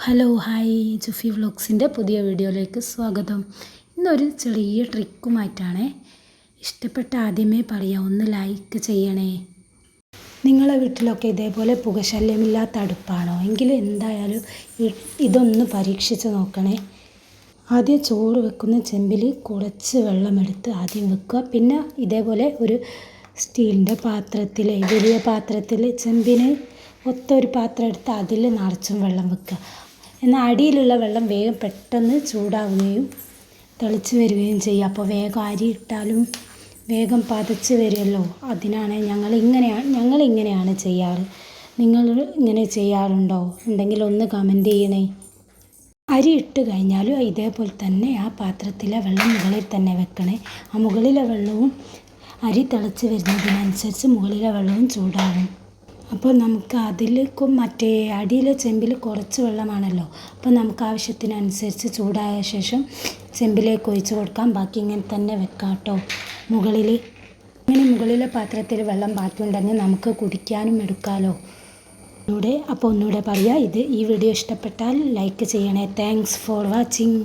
Hello hi ജുഫി വ്ളോഗ്സിന്റെ പുതിയ വീഡിയോയിലേക്ക് സ്വാഗതം. ഇന്നൊരു ചെറിയ ട്രിക്കുമായിട്ടാണ് ഇഷ്ടപ്പെട്ട ആദ്യമേ പറയാം ഒന്ന് ലൈക്ക് ചെയ്യണേ. നിങ്ങളെ വീട്ടിലൊക്കെ ഇതേപോലെ പുകശല്യമില്ലാത്ത അടുപ്പാണോ? എങ്കിലും എന്തായാലും ഇതൊന്ന് പരീക്ഷിച്ച് നോക്കണേ. ആദ്യം ചോറ് വെക്കുന്ന ചെമ്പിൽ കുറച്ച് വെള്ളമെടുത്ത് ആദ്യം വെക്കുക. പിന്നെ ഇതേപോലെ ഒരു സ്റ്റീലിന്റെ പാത്രത്തിൽ വലിയ പാത്രത്തിൽ ചെമ്പിന് ഒത്ത ഒരു പാത്രം എടുത്ത് അതിൽ നിറച്ചും വെള്ളം വെക്കുക. എന്നാൽ അടിയിലുള്ള വെള്ളം വേഗം പെട്ടെന്ന് ചൂടാവുകയും തിളച്ച് വരികയും ചെയ്യും അപ്പോൾ വേഗം അരി ഇട്ടാലും വേഗം പതച്ച് വരുമല്ലോ. അതിനാണ് ഞങ്ങൾ ഇങ്ങനെയാണ് ഞങ്ങൾ ഇങ്ങനെയാണ് ചെയ്യാറ്. നിങ്ങൾ ഇങ്ങനെ ചെയ്യാറുണ്ടോ? ഉണ്ടെങ്കിൽ ഒന്ന് കമന്റ് ചെയ്യണേ. അരി ഇട്ട് കഴിഞ്ഞാലും ഇതേപോലെ തന്നെ ആ പാത്രത്തിലെ വെള്ളം മുകളിൽ തന്നെ വെക്കണേ. ആ മുകളിലെ വെള്ളവും അരി തിളച്ച് വരുന്നതിനനുസരിച്ച് മുകളിലെ വെള്ളവും ചൂടാകും. അപ്പോൾ നമുക്ക് അതിലേക്കും മറ്റേ അടിയിലെ ചെമ്പിൽ കുറച്ച് വെള്ളമാണല്ലോ. അപ്പോൾ നമുക്ക് ആവശ്യത്തിനനുസരിച്ച് ചൂടായ ശേഷം ചെമ്പിലേക്ക് ഒഴിച്ച് കൊടുക്കാം. ബാക്കി ഇങ്ങനെ തന്നെ വെക്കാം കേട്ടോ. മുകളിൽ ഇങ്ങനെ മുകളിലെ പാത്രത്തിൽ വെള്ളം ബാക്കിയുണ്ടെങ്കിൽ നമുക്ക് കുടിക്കാനും എടുക്കാമല്ലോ ഒന്നുകൂടെ അപ്പോൾ ഒന്നുകൂടെ പറയാം. ഇത് ഈ വീഡിയോ ഇഷ്ടപ്പെട്ടാൽ ലൈക്ക് ചെയ്യണേ. Thanks for watching